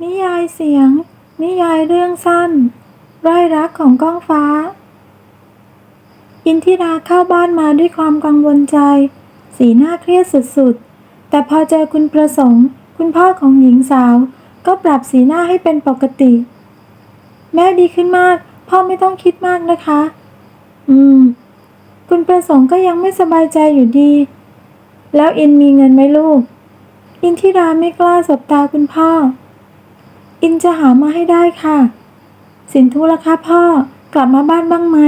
นิยายเสียง นิยายเรื่องสั้นไร่รักของก้องฟ้า อินทิราเข้าบ้านมาด้วยความกังวลใจ สีหน้าเครียดสุดๆ แต่พอเจอคุณประสงค์ คุณพ่อของหญิงสาว ก็ปรับสีหน้าให้เป็นปกติ แม่ดีขึ้นมาก พ่อไม่ต้องคิดมากนะคะ อืม คุณประสงค์ก็ยังไม่สบายใจอยู่ดี แล้วอินมีเงินไหมลูก อินทิราไม่กล้าสบตาคุณพ่อ อินจะหามาให้ได้ค่ะ สินทุล่ะคะพ่อกลับมาบ้านบ้างไหม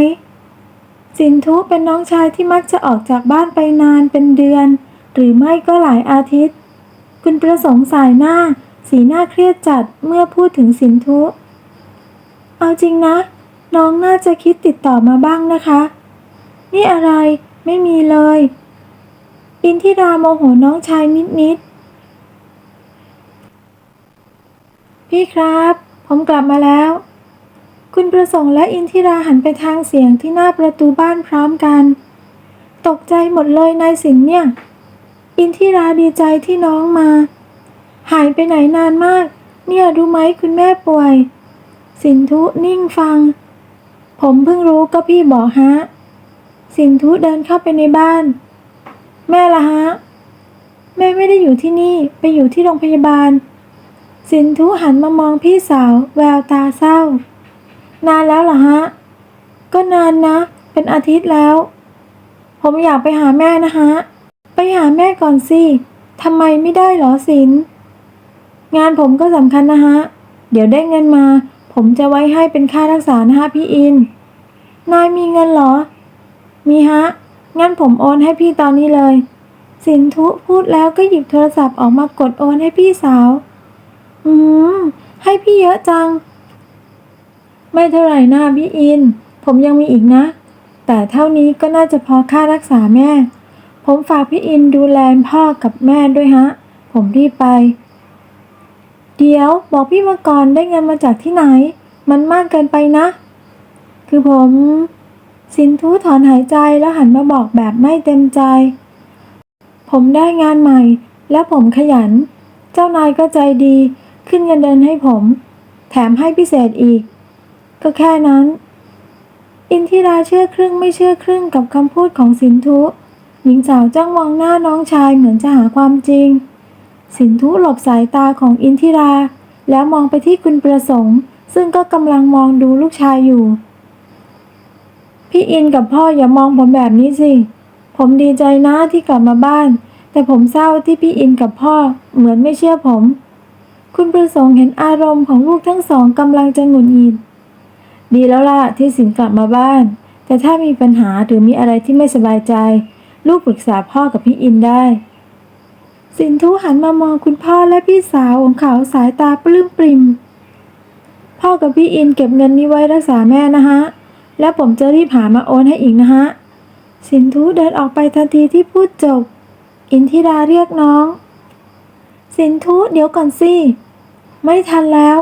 สินทุเป็นน้องชายที่มักจะออกจากบ้านไปนานเป็นเดือน หรือไม่ก็หลายอาทิตย์ คุณประสงค์สายหน้า สีหน้าเครียดจัดเมื่อพูดถึงสินทุเอาจริงนะ น้องน่าจะคิดติดต่อมาบ้างนะคะ นี่อะไรไม่มีเลย อินทิราโมโหน้องชายนิดๆ พี่ครับ ผมกลับมาแล้ว คุณประสงค์และอินทิราหันไปทางเสียงที่หน้าประตูบ้านพร้อมกัน ตกใจหมดเลยนายสินเนี่ย อินทิราดีใจที่น้องมา หายไปไหนนานมาก เนี่ยรู้ไหมคุณแม่ป่วย สินทุนิ่งฟัง ผมเพิ่งรู้ก็พี่บอกฮะ สินทุเดินเข้าไปในบ้าน แม่ละฮะ แม่ไม่ได้อยู่ที่นี่ไปอยู่ที่โรงพยาบาล สินทุหันมามองพี่สาวแววตาเศร้า นานแล้วเหรอฮะ ก็นานนะ เป็นอาทิตย์แล้ว ผมอยากไปหาแม่นะฮะ ไปหาแม่ก่อนสิทำไมไม่ได้เหรอสิน งานผมก็สำคัญนะฮะ เดี๋ยวได้เงินมา ผมจะไว้ให้เป็นค่ารักษานะฮะพี่อิน นายมีเงินเหรอ มีฮะ งั้นผมโอนให้พี่ตอนนี้เลย สินทุพูดแล้วก็หยิบโทรศัพท์ออกมากดโอนให้พี่สาว อืม ให้พี่เยอะจัง ไม่เท่าไหร่นะพี่อิน ผมยังมีอีกนะ แต่เท่านี้ก็น่าจะพอค่ารักษาแม่ ผมฝากพี่อินดูแลพ่อกับแม่ด้วยฮะ ผมรีบไป เดี๋ยวบอกพี่มาก่อนได้เงินมาจากที่ไหน มันมากเกินไปนะ คือผม สินทุถอนหายใจแล้วหันมาบอกแบบไม่เต็มใจ ผมได้งานใหม่ และผมขยัน เจ้านายก็ใจดี ขึ้นเงินเดือนให้ผม แถมให้พิเศษอีก ก็แค่นั้น อินทิราเชื่อครึ่งไม่เชื่อครึ่งกับคำพูดของสินทุหญิงสาวจ้องมองหน้าน้องชายเหมือนจะหาความจริง สินทุหลบสายตาของอินทิรา แล้วมองไปที่คุณประสงค์ ซึ่งก็กำลังมองดูลูกชายอยู่ พี่อินกับพ่ออย่ามองผมแบบนี้สิ ผมดีใจนะที่กลับมาบ้าน แต่ผมเศร้าที่พี่อินกับพ่อเหมือนไม่เชื่อผม คุณประสงค์เห็นอารมณ์ของลูกทั้งสองกำลังจะหงุดหงิด ดีแล้วล่ะที่สินกลับมาบ้าน แต่ถ้ามีปัญหาหรือมีอะไรที่ไม่สบายใจ ลูกปรึกษาพ่อกับพี่อินได้ สินทุหันมามองคุณพ่อและพี่สาวของเขาสายตาปลื้มปริม พ่อกับพี่อินเก็บเงินนี้ไว้รักษาแม่นะฮะ แล้วผมจะรีบหามาโอนให้อีกนะฮะ สินทุเดินออกไปทันทีที่พูดจบ อินทิราเรียกน้อง สินทุเดี๋ยวก่อนสิ ไม่ทันแล้ว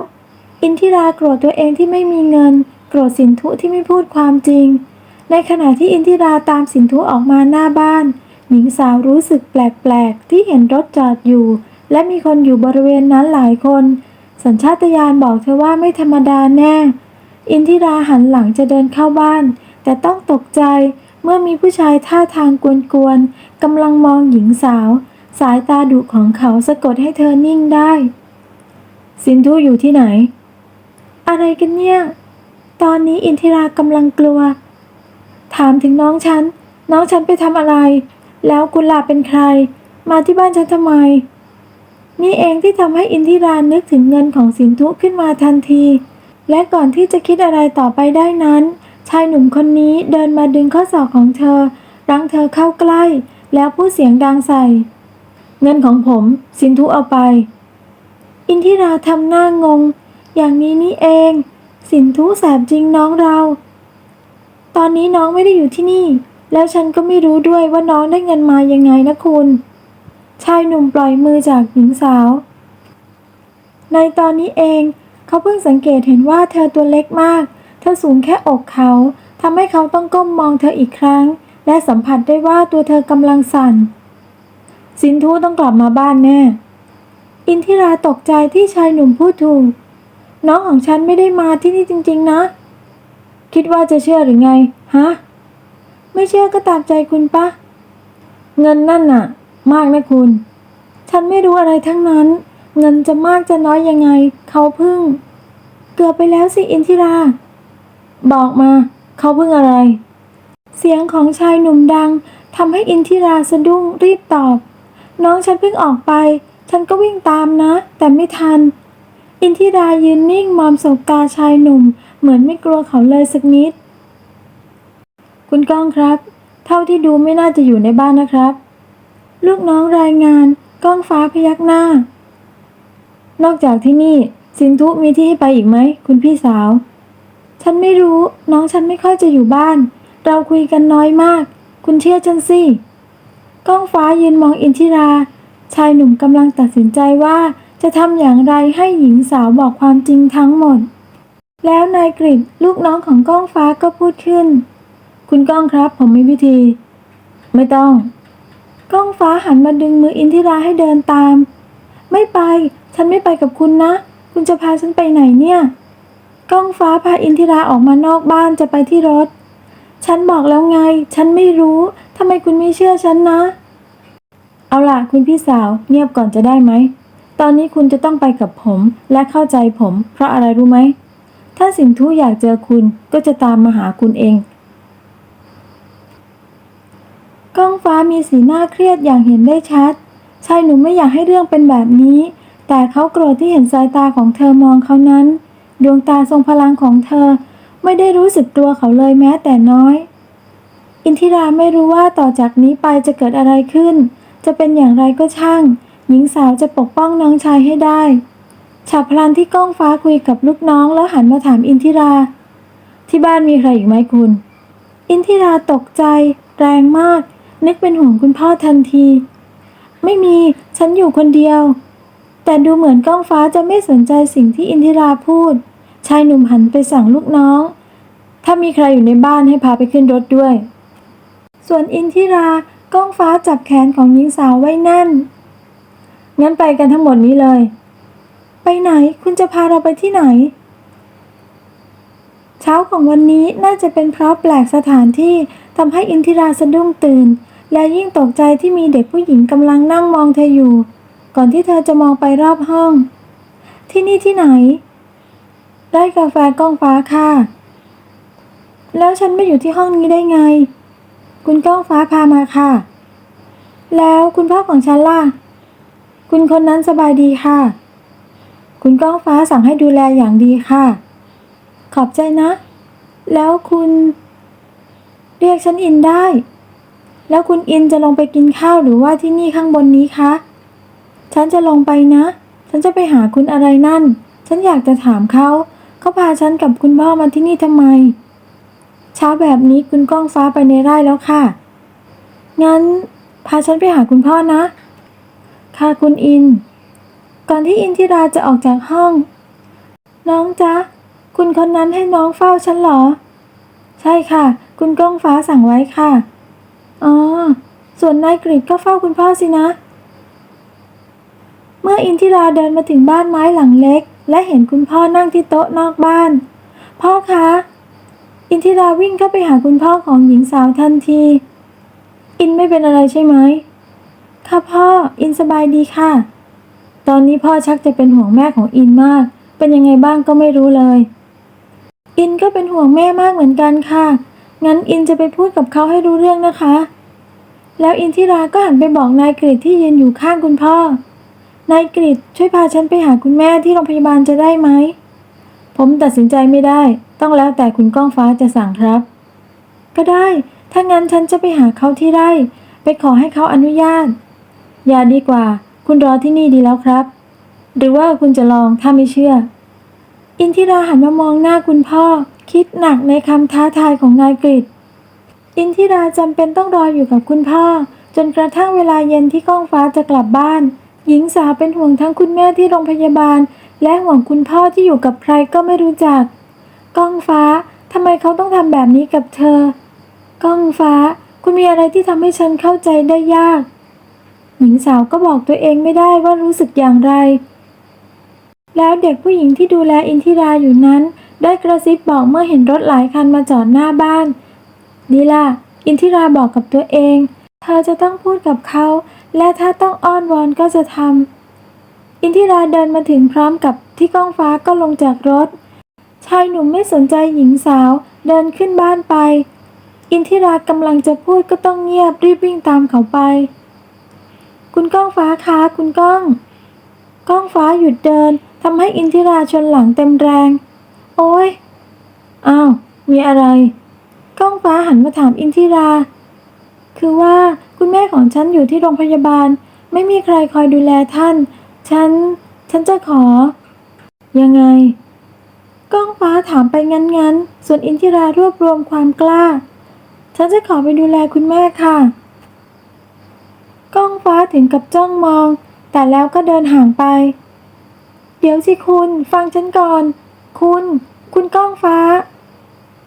อินทิราโกรธตัวเองที่ไม่มีเงิน โกรธสินทุที่ไม่พูดความจริง ในขณะที่อินทิราตามสินทุออกมาหน้าบ้าน หญิงสาวรู้สึกแปลกๆ ที่เห็นรถจอดอยู่ และมีคนอยู่บริเวณนั้นหลายคน สัญชาตญาณบอกเธอว่าไม่ธรรมดาแน่ อินทิราหันหลังจะเดินเข้าบ้าน แต่ต้องตกใจเมื่อมีผู้ชายท่าทางกวนๆกำลังมองหญิงสาว สายตาดุของเขาสะกดให้เธอนิ่งได้ สินทุอยู่ที่ไหน อะไรกันเนี่ย ตอนนี้อินทิรากำลังกลัว ถามถึงน้องฉัน น้องฉันไปทำอะไร แล้วกุหลาบเป็นใคร มาที่บ้านฉันทำไม นี่เองที่ทำให้อินทิรานึกถึงเงินของสินทุขึ้นมาทันที และก่อนที่จะคิดอะไรต่อไปได้นั้น ชายหนุ่มคนนี้เดินมาดึงข้อศอกของเธอ รั้งเธอเข้าใกล้ แล้วพูดเสียงดังใส่ เงินของผม สินทุเอาไป อินทิราทำหน้างง อย่างนี้นี่เอง สินทุแสบจริงน้องเรา ตอนนี้น้องไม่ได้อยู่ที่นี่ แล้วฉันก็ไม่รู้ด้วยว่าน้องได้เงินมายังไงนะคุณ ชายหนุ่มปล่อยมือจากหญิงสาว ในตอนนี้เองเขาเพิ่งสังเกตเห็นว่าเธอตัวเล็กมาก เธอสูงแค่อกเขาทำให้เขาต้องก้มมองเธออีกครั้ง และสัมผัสได้ว่าตัวเธอกำลังสั่น สินทุต้องกลับมาบ้านแน่ อินทิราตกใจที่ชายหนุ่มพูดถูก น้องของฉันไม่ได้มาที่นี่จริง ๆ นะ คิดว่าจะเชื่อหรือไง ฮะ ไม่เชื่อก็ตามใจคุณปะ เงินนั่นน่ะ มากนะคุณ ฉันไม่รู้อะไรทั้งนั้น เงินจะมากจะน้อยยังไง เขาพึ่ง เกือบไปแล้วสิอินทิรา บอกมา เขาพึ่งอะไร เสียงของชายหนุ่มดังทำให้อินทิราสะดุ้งรีบตอบ น้องฉันเพิ่งออกไป ฉันก็วิ่งตามนะ แต่ไม่ทัน อินทิรายืนนิ่งมองสบตาชายหนุ่ม เหมือนไม่กลัวเขาเลยสักนิด คุณก้องครับ เท่าที่ดูไม่น่าจะอยู่ในบ้านนะครับ ลูกน้องรายงานก้องฟ้าพยักหน้า นอกจากที่นี่สินทุมีที่ให้ไปอีกไหม คุณพี่สาว ฉันไม่รู้ น้องฉันไม่ค่อยจะอยู่บ้าน เราคุยกันน้อยมาก คุณเชื่อฉันสิ ก้องฟ้ายืนมองอินทิรา ชายหนุ่มกำลังตัดสินใจว่าจะทำอย่างไรให้หญิงสาวบอกความจริงทั้งหมด แล้วนายกริดลูกน้องของก้องฟ้าก็พูดขึ้น คุณก้องครับผมมีวิธี ไม่ต้อง ก้องฟ้าหันมาดึงมืออินทิราให้เดินตาม ไม่ไป ฉันไม่ไปกับคุณนะ คุณจะพาฉันไปไหนเนี่ย ก้องฟ้าพาอินทิราออกมานอกบ้านจะไปที่รถ ฉันบอกแล้วไง ฉันไม่รู้ทำไมคุณไม่เชื่อฉันนะ เอาล่ะคุณพี่สาวเงียบก่อนจะได้ไหม ตอนนี้คุณจะต้องไปกับผมและเข้าใจผม เพราะอะไรรู้ไหม ถ้าสินทุอยากเจอคุณก็จะตามมาหาคุณเองก้องฟ้ามีสีหน้าเครียดอย่างเห็นได้ชัด ชายหนุ่มไม่อยากให้เรื่องเป็นแบบนี้ แต่เขาโกรธที่เห็นสายตาของเธอมองเขานั้น ดวงตาทรงพลังของเธอ ไม่ได้รู้สึกกลัวเขาเลยแม้แต่น้อย อินทิราไม่รู้ว่าต่อจากนี้ไปจะเกิดอะไรขึ้น จะเป็นอย่างไรก็ช่าง หญิงสาวจะปกป้องน้องชายให้ได้ฉับพลันที่ก้องฟ้าคุยกับลูกน้องแล้วหันมาถามอินทิรา ที่บ้านมีใครอีกไหมคุณ อินทิราตกใจ แรงมาก นึกเป็นห่วงคุณพ่อทันที ไม่มีฉันอยู่คนเดียว แต่ดูเหมือนก้องฟ้าจะไม่สนใจสิ่งที่อินทิราพูด ชายหนุ่มหันไปสั่งลูกน้อง ถ้ามีใครอยู่ในบ้านให้พาไปขึ้นรถด้วย ส่วนอินทิรา ก้องฟ้าจับแขนของหญิงสาวไว้แน่น งั้นไปกันทั้งหมดนี้เลย ไปไหน คุณจะพาเราไปที่ไหน เช้าของวันนี้น่าจะเป็นเพราะแปลกสถานที่ทำให้อินทิราสะดุ้งตื่น และยิ่งตกใจที่มีเด็กผู้หญิงกำลังนั่งมองเธออยู่ ก่อนที่เธอจะมองไปรอบห้อง ที่นี่ที่ไหน ได้กาแฟก้องฟ้าค่ะ แล้วฉันไม่อยู่ที่ห้องนี้ได้ไง คุณก้องฟ้าพามาค่ะ แล้วคุณพ่อของฉันล่ะ คุณคนนั้นสบายดีค่ะ คุณก้องฟ้าสั่งให้ดูแลอย่างดีค่ะ ขอบใจนะ แล้วคุณ เรียกฉันอินได้ แล้วคุณอินจะลงไปกินข้าวหรือว่าที่นี่ข้างบนนี้คะ ฉันจะลงไปนะ ฉันจะไปหาคุณอะไรนั่น ฉันอยากจะถามเขา เขาพาฉันกับคุณพ่อมาที่นี่ทำไม เช้าแบบนี้คุณก้องฟ้าไปในไร่แล้วค่ะ งั้นพาฉันไปหาคุณพ่อนะ ค่ะคุณอิน ก่อนที่อินทิราจะออกจากห้อง น้องจ๊ะ คุณคนนั้นให้น้องเฝ้าฉันเหรอ ใช่ค่ะ คุณก้องฟ้าสั่งไว้ค่ะ อ๋อ ส่วนนายกริดก็เฝ้าคุณพ่อสินะ เมื่ออินทิราเดินมาถึงบ้านไม้หลังเล็ก และเห็นคุณพ่อนั่งที่โต๊ะนอกบ้าน พ่อคะ อินทิราวิ่งเข้าไปหาคุณพ่อของหญิงสาวทันที อินไม่เป็นอะไรใช่ไหมค่ะพ่อ อินสบายดีค่ะ ตอนนี้พ่อชักจะเป็นห่วงแม่ของอินมาก เป็นยังไงบ้างก็ไม่รู้เลย อินก็เป็นห่วงแม่มากเหมือนกันค่ะ งั้นอินจะไปพูดกับเขาให้รู้เรื่องนะคะ แล้วอินทิราก็หันไปบอกนายกริดที่ยืนอยู่ข้างคุณพ่อ นายกริดช่วยพาฉันไปหาคุณแม่ที่โรงพยาบาลจะได้ไหม ผมตัดสินใจไม่ได้ ต้องแล้วแต่คุณก้องฟ้าจะสั่งครับ ก็ได้ ถ้างั้นฉันจะไปหาเขาที่ไร่ ไปขอให้เขาอนุญาต อย่าดีกว่า คุณรอที่นี่ดีแล้วครับ หรือว่าคุณจะลองถ้าไม่เชื่อ อินทิราหันมามองหน้าคุณพ่อ คิดหนักในคำท้าทายของนายกฤษอินทิราจำเป็นต้องรออยู่กับคุณพ่อ จนกระทั่งเวลาเย็นที่ก้องฟ้าจะกลับบ้าน หญิงสาวเป็นห่วงทั้งคุณแม่ที่โรงพยาบาล และห่วงคุณพ่อที่อยู่กับใครก็ไม่รู้จัก ก้องฟ้าทำไมเขาต้องทำแบบนี้กับเธอ ก้องฟ้า คุณมีอะไรที่ทำให้ฉันเข้าใจได้ยาก หญิงสาวก็บอกตัวเองไม่ได้ว่ารู้สึกอย่างไร แล้วเด็กผู้หญิงที่ดูแลอินทิราอยู่นั้น ได้กระซิบบอกเมื่อเห็นรถหลายคันมาจอดหน้าบ้าน ดีล่ะ อินทิราบอกกับตัวเอง เธอจะต้องพูดกับเขา และถ้าต้องอ้อนวอนก็จะทำอินทิราเดินมาถึงพร้อมกับที่ก้องฟ้าก็ลงจากรถ ชายหนุ่มไม่สนใจหญิงสาวเดินขึ้นบ้านไป อินทิรากำลังจะพูดก็ต้องเงียบรีบวิ่งตามเขาไป คุณก้องฟ้าคะคุณก้อง ก้องฟ้าหยุดเดินทำให้อินทิราชนหลังเต็มแรง โอ้ยอ้าวมีอะไร ก้องฟ้าหันมาถามอินทิรา คือว่าคุณแม่ของฉันอยู่ที่โรงพยาบาล ไม่มีใครคอยดูแลท่าน ฉัน ฉันจะขอ ยังไง ก้องฟ้าถามไปงั้นๆ ส่วนอินทิรารวบรวมความกล้า ฉันจะขอไปดูแลคุณแม่ค่ะ ก้องฟ้าถึงกับจ้องมอง แต่แล้วก็เดินห่างไป เดี๋ยวสิคุณ ฟังฉันก่อน คุณ คุณก้องฟ้า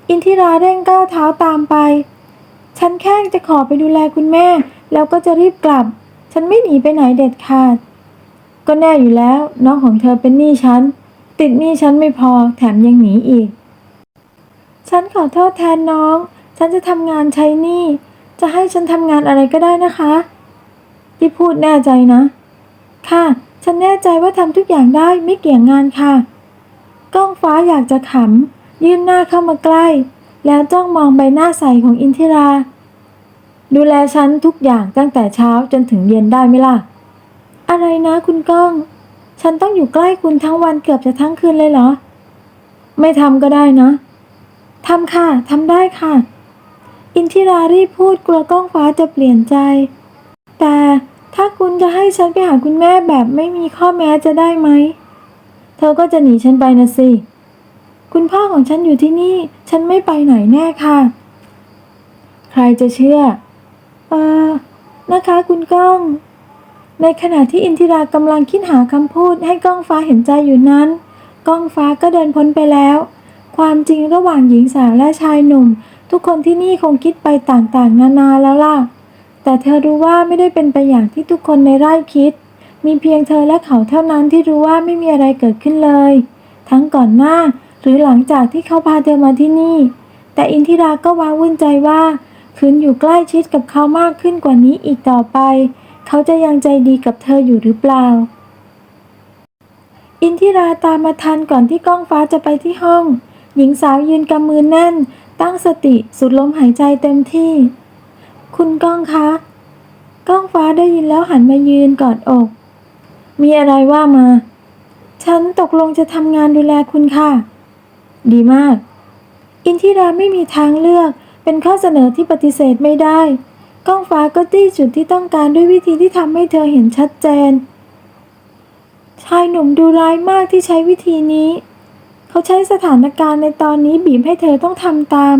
อินทิราเร่งก้าวเท้าตามไป ฉันแค่จะขอไปดูแลคุณแม่ แล้วก็จะรีบกลับ ฉันไม่หนีไปไหนเด็ดขาด ก็แน่อยู่แล้ว น้องของเธอเป็นหนี้ฉัน ติดหนี้ฉันไม่พอแถมยังหนีอีก ฉันขอโทษแทนน้อง ฉันจะทำงานใช้หนี้ จะให้ฉันทำงานอะไรก็ได้นะคะที่พูดแน่ใจนะ ค่ะ ฉันแน่ใจว่าทำทุกอย่างได้ไม่เกี่ยงงานค่ะ ก้องฟ้าอยากจะขำยื่นหน้าเข้ามาใกล้ แล้วจ้องมองใบหน้าใสของอินทิรา ดูแลฉันทุกอย่างตั้งแต่เช้าจนถึงเย็นได้ไหมล่ะ อะไรนะคุณก้อง ฉันต้องอยู่ใกล้คุณทั้งวันเกือบจะทั้งคืนเลยเหรอ ไม่ทำก็ได้นะทำค่ะทำได้ค่ะ อินทิรารีบพูดกลัวกล้องฟ้าจะเปลี่ยนใจ แต่ถ้าคุณจะให้ฉันไปหาคุณแม่แบบไม่มีข้อแม้จะได้ไหม เธอก็จะหนีฉันไปนะสิ คุณพ่อของฉันอยู่ที่นี่ ฉันไม่ไปไหนแน่ค่ะ ใครจะเชื่อ เออนะคะคุณก้อง ในขณะที่อินทิรากำลังคิดหาคำพูดให้ก้องฟ้าเห็นใจอยู่นั้น ก้องฟ้าก็เดินพ้นไปแล้ว ความจริงระหว่างหญิงสาวและชายหนุ่ม ทุกคนที่นี่คงคิดไปต่างๆ นานาแล้วล่ะ แต่เธอรู้ว่าไม่ได้เป็นไปอย่างที่ทุกคนในไร่คิด มีเพียงเธอและเขาเท่านั้นที่รู้ว่าไม่มีอะไรเกิดขึ้นเลย ทั้งก่อนหน้าหรือหลังจากที่เขาพาเธอมาที่นี่ แต่อินทิราก็ว้าวุ่นใจว่าคืนอยู่ใกล้ชิดกับเขามากขึ้นกว่านี้อีกต่อไป เขาจะยังใจดีกับเธออยู่หรือเปล่า อินทิราตามมาทันก่อนที่ก้องฟ้าจะไปที่ห้อง หญิงสาวยืนกำมือแน่น ตั้งสติสุดลมหายใจเต็มที่ คุณก้องคะ ก้องฟ้าได้ยินแล้วหันมายืนกอดอก มีอะไรว่ามา ฉันตกลงจะทำงานดูแลคุณค่ะ ดีมาก อินทิราไม่มีทางเลือกเป็นข้อเสนอที่ปฏิเสธไม่ได้ กล้องฟ้าก็ตี้จุดที่ต้องการด้วยวิธีที่ทำให้เธอเห็นชัดเจน ชายหนุ่มดูร้ายมากที่ใช้วิธีนี้ เขาใช้สถานการณ์ในตอนนี้บีบให้เธอต้องทำตาม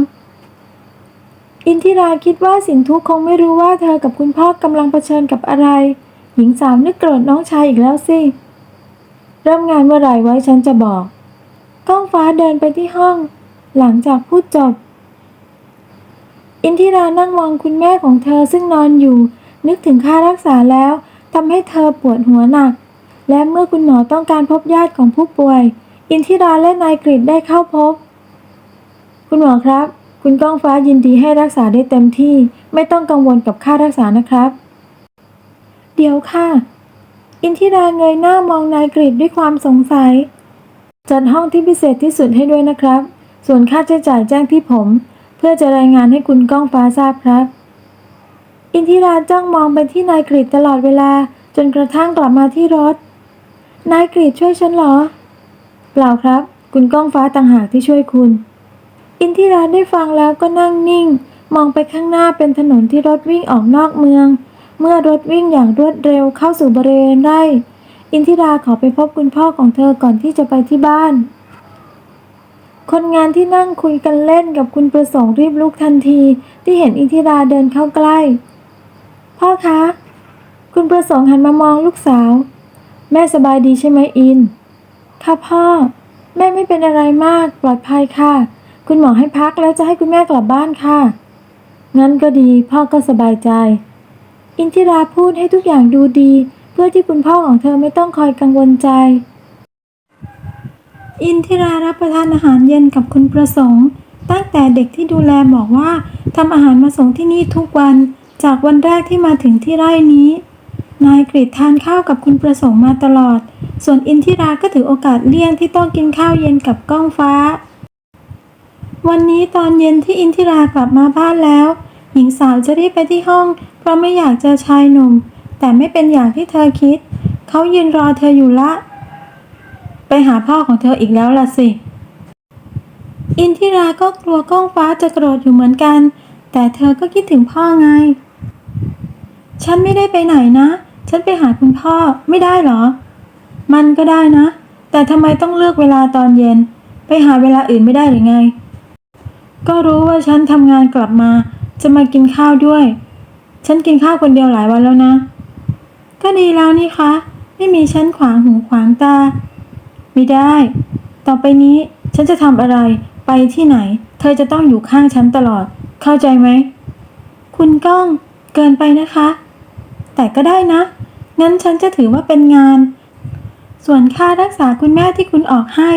อินทิราคิดว่าสินทุคงไม่รู้ว่าเธอกับคุณพ่อกำลังเผชิญกับอะไร หญิงสาวนึกโกรธน้องชายอีกแล้วสิ เริ่มงานเมื่อไหร่ไว้ฉันจะบอกก้องฟ้าเดินไปที่ห้อง หลังจากพูดจบ อินทิรานั่งมองคุณแม่ของเธอซึ่งนอนอยู่ นึกถึงค่ารักษาแล้วทำให้เธอปวดหัวหนัก และเมื่อคุณหมอต้องการพบญาติของผู้ป่วย อินทิราและนายกฤษได้เข้าพบ คุณหมอครับ คุณก้องฟ้ายินดีให้รักษาได้เต็มที่ ไม่ต้องกังวลกับค่ารักษานะครับ เดี๋ยวค่ะ อินทิราเงยหน้ามองนายกฤษด้วยความสงสัย จัดห้องที่พิเศษที่สุดให้ด้วยนะครับ ส่วนค่าใช้จ่ายแจ้งที่ผม พื่อจะรายงานให้คุณก้องฟ้าทราบครับ อินทิราจ้องมองไปที่นายกฤษตลอดเวลาจนกระทั่งกลับมาที่รถ นายกฤษช่วยฉันเหรอ เปล่าครับ คุณก้องฟ้าต่างหากที่ช่วยคุณ อินทิราได้ฟังแล้วก็นั่งนิ่ง มองไปข้างหน้าเป็นถนนที่รถวิ่งออกนอกเมือง เมื่อรถวิ่งอย่างรวดเร็วเข้าสู่บริเวณไร่ อินทิราขอไปพบคุณพ่อของเธอก่อนที่จะไปที่บ้าน คนงานที่นั่งคุยกันเล่นกับคุณประสงค์รีบลุกทันที ที่เห็นอินทิราเดินเข้าใกล้ พ่อคะ คุณประสงค์หันมามองลูกสาว แม่สบายดีใช่ไหมอิน ค่ะพ่อ แม่ไม่เป็นอะไรมากปลอดภัยค่ะ คุณหมอให้พักแล้วจะให้คุณแม่กลับบ้านค่ะ งั้นก็ดีพ่อก็สบายใจ อินทิราพูดให้ทุกอย่างดูดี เพื่อที่คุณพ่อของเธอไม่ต้องคอยกังวลใจ อินทิรารับประทานอาหารเย็นกับคุณประสงค์ ตั้งแต่เด็กที่ดูแลบอกว่าทำอาหารมาส่งที่นี่ทุกวัน จากวันแรกที่มาถึงที่ไร่นี้ นายกริดทานข้าวกับคุณประสงค์มาตลอด ส่วนอินทิราก็ถือโอกาสเลี่ยงที่ต้องกินข้าวเย็นกับก้องฟ้า วันนี้ตอนเย็นที่อินทิรากลับมาบ้านแล้ว หญิงสาวจะรีบไปที่ห้อง เพราะไม่อยากเจอชายหนุ่ม แต่ไม่เป็นอย่างที่เธอคิด เขายืนรอเธออยู่ละ ไปหาพ่อของเธออีกแล้วล่ะสิ อินทิราก็กลัวก้องฟ้าจะโกรธอยู่เหมือนกัน แต่เธอก็คิดถึงพ่อไง ฉันไม่ได้ไปไหนนะ ฉันไปหาคุณพ่อไม่ได้เหรอ มันก็ได้นะ แต่ทำไมต้องเลือกเวลาตอนเย็น ไปหาเวลาอื่นไม่ได้หรือไง ก็รู้ว่าฉันทำงานกลับมา จะมากินข้าวด้วย ฉันกินข้าวคนเดียวหลายวันแล้วนะ ก็ดีแล้วนี่คะ ไม่มีฉันขวางหูขวางตา ไม่ได้ ต่อไปนี้ฉันจะทำอะไร ไปที่ไหน เธอจะต้องอยู่ข้างฉันตลอด เข้าใจไหม คุณก้องเกินไปนะคะ แต่ก็ได้นะ งั้นฉันจะถือว่าเป็นงาน ส่วนค่ารักษาคุณแม่ที่คุณออกให้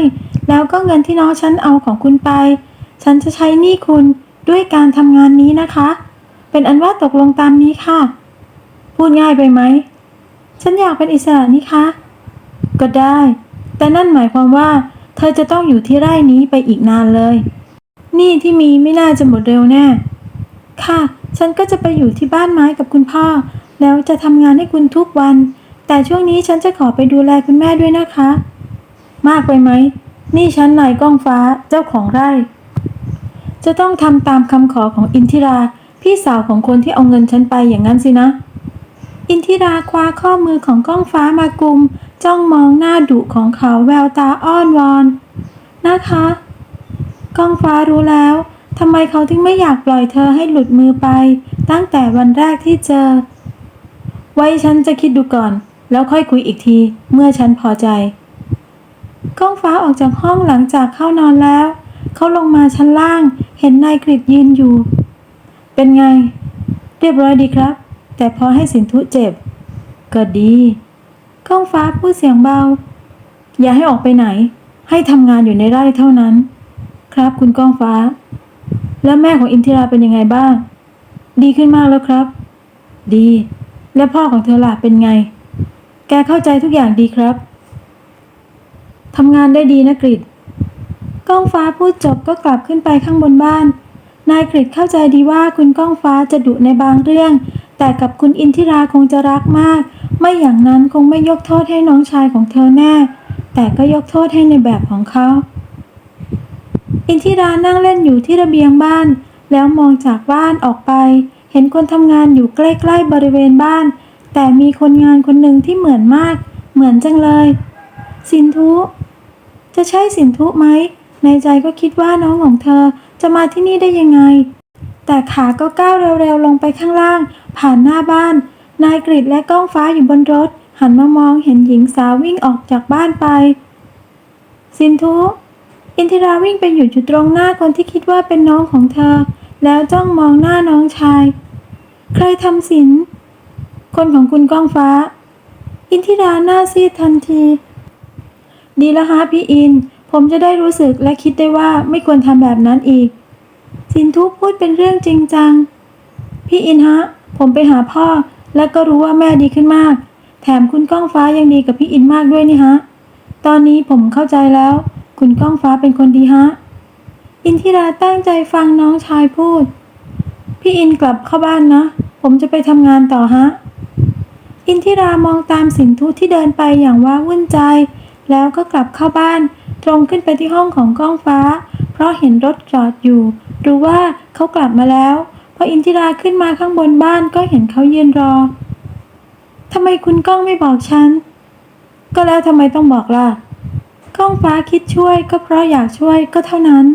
แล้วก็เงินที่น้องฉันเอาของคุณไป ฉันจะใช้หนี้คุณด้วยการทำงานนี้นะคะ เป็นอันว่าตกลงตามนี้ค่ะ พูดง่ายไปไหม ฉันอยากเป็นอิสระนี่คะ ก็ได้ แต่นั่นหมายความว่า เธอจะต้องอยู่ที่ไร่นี้ไปอีกนานเลย หนี่ที่มีไม่น่าจะหมดเร็วแน่ ค่ะ ฉันก็จะไปอยู่ที่บ้านไม้กับคุณพ่อ แล้วจะทำงานให้คุณทุกวัน แต่ช่วงนี้ฉันจะขอไปดูแลคุณแม่ด้วยนะคะ มากไปไหม นี่ฉันนายก้องฟ้าเจ้าของไร่ จะต้องทำตามคำขอของอินทิรา พี่สาวของคนที่เอาเงินฉันไปอย่างนั้นสินะอินทิราคว้าข้อมือของก้องฟ้ามากุม จ้องมองหน้าดุของเขาแววตาอ้อนวอน นะคะกองฟ้ารู้แล้วทำไมเขาถึงไม่อยากปล่อยเธอให้หลุดมือไป ตั้งแต่วันแรกที่เจอ ไว้ฉันจะคิดดูก่อน แล้วค่อยคุยอีกที เมื่อฉันพอใจก้องฟ้าออกจากห้องหลังจากเข้านอนแล้ว เขาลงมาชั้นล่าง เห็นนายกริดยืนอยู่ เป็นไง เรียบร้อยดีครับ แต่พอให้สินทุเจ็บ ก็ดี ก้องฟ้าพูดเสียงเบา อย่าให้ออกไปไหน ให้ทำงานอยู่ในไร่เท่านั้น ครับคุณก้องฟ้า แล้วแม่ของอินทิราเป็นยังไงบ้าง ดีขึ้นมากแล้วครับ ดี แล้วพ่อของเธอล่ะเป็นไง แกเข้าใจทุกอย่างดีครับทำงานได้ดีนะกริดก้องฟ้าพูดจบก็กลับขึ้นไปข้างบนบ้าน นายกริดเข้าใจดีว่าคุณก้องฟ้าจะดุในบางเรื่อง แต่กับคุณอินทิราคงจะรักมาก ไม่อย่างนั้นคงไม่ยกโทษให้น้องชายของเธอแน่ แต่ก็ยกโทษให้ในแบบของเขา อินทิรานั่งเล่นอยู่ที่ระเบียงบ้าน แล้วมองจากบ้านออกไป เห็นคนทำงานอยู่ใกล้ๆบริเวณบ้าน แต่มีคนงานคนหนึ่งที่เหมือนมาก เหมือนจังเลย สินทุจะใช่สินทุไหม ในใจก็คิดว่าน้องของเธอจะมาที่นี่ได้ยังไง แต่ขาก็ก้าวเร็วๆลงไปข้างล่าง ผ่านหน้าบ้าน นายกริดและก้องฟ้าอยู่บนรถ หันมามองเห็นหญิงสาววิ่งออกจากบ้านไป สินทุอินทิราวิ่งไปหยุดอยู่ตรงหน้าคนที่คิดว่าเป็นน้องของเธอ แล้วจ้องมองหน้าน้องชาย ใครทำสิน คนของคุณก้องฟ้า อินทิราหน้าซีดทันที ดีแล้วฮะพี่อิน ผมจะได้รู้สึกและคิดได้ว่าไม่ควรทำแบบนั้นอีก สินทุพูดเป็นเรื่องจริงจัง พี่อินฮะ ผมไปหาพ่อ แล้วก็รู้ว่าแม่ดีขึ้นมาก แถมคุณก้องฟ้ายังดีกับพี่อินมากด้วยนี่ฮะ ตอนนี้ผมเข้าใจแล้ว คุณก้องฟ้าเป็นคนดีฮะ อินทิราตั้งใจฟังน้องชายพูด พี่อินกลับเข้าบ้านนะ ผมจะไปทำงานต่อฮะ อินทิรามองตามสินทุที่เดินไปอย่างว่าวุ่นใจ แล้วก็กลับเข้าบ้าน ตรงขึ้นไปที่ห้องของก้องฟ้า เพราะเห็นรถจอดอยู่ รู้ว่าเขากลับมาแล้ว พออินทิราขึ้นมาข้างบนบ้านก็เห็นเขายืนรอทำไมคุณก้องไม่บอกฉัน ก็แล้วทำไมต้องบอกล่ะ ก้องฟ้าคิดช่วยก็เพราะอยากช่วยก็เท่านั้น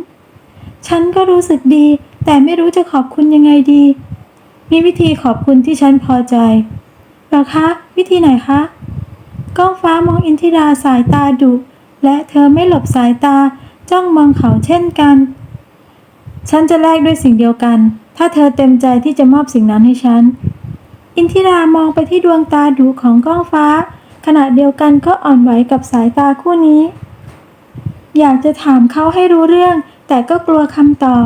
ฉันก็รู้สึกดี แต่ไม่รู้จะขอบคุณยังไงดี มีวิธีขอบคุณที่ฉันพอใจหรอคะ วิธีไหนคะ ก้องฟ้ามองอินทิราสายตาดุ และเธอไม่หลบสายตาจ้องมองเขาเช่นกัน ฉันจะแลกด้วยสิ่งเดียวกัน ถ้าเธอเต็มใจที่จะมอบสิ่งนั้นให้ฉัน อินทิรามองไปที่ดวงตาดูของก้องฟ้า ขณะเดียวกันก็อ่อนไหวกับสายตาคู่นี้ อยากจะถามเขาให้รู้เรื่อง แต่ก็กลัวคำตอบ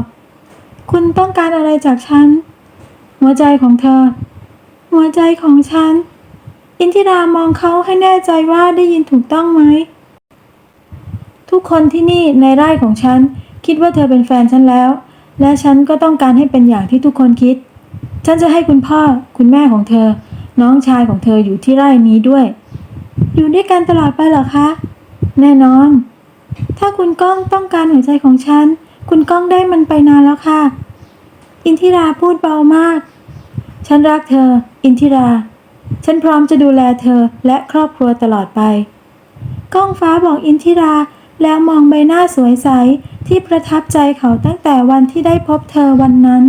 คุณต้องการอะไรจากฉัน หัวใจของเธอ หัวใจของฉัน อินทิรามองเขาให้แน่ใจว่าได้ยินถูกต้องไหม ทุกคนที่นี่ในไร่ของฉัน คิดว่าเธอเป็นแฟนฉันแล้ว และฉันก็ต้องการให้เป็นอย่างที่ทุกคนคิด ฉันจะให้คุณพ่อ คุณแม่ของเธอ น้องชายของเธออยู่ที่ไร่นี้ด้วย อยู่ด้วยกันตลอดไปเหรอคะ แน่นอน ถ้าคุณก้องต้องการหัวใจของฉัน คุณก้องได้มันไปนานแล้วค่ะ อินทิราพูดเบามาก ฉันรักเธอ อินทิรา ฉันพร้อมจะดูแลเธอและครอบครัวตลอดไป ก้องฟ้าบอกอินทิราแล้วมองใบหน้าสวยใส ที่ประทับใจเขาตั้งแต่วันที่ได้พบเธอวันนั้น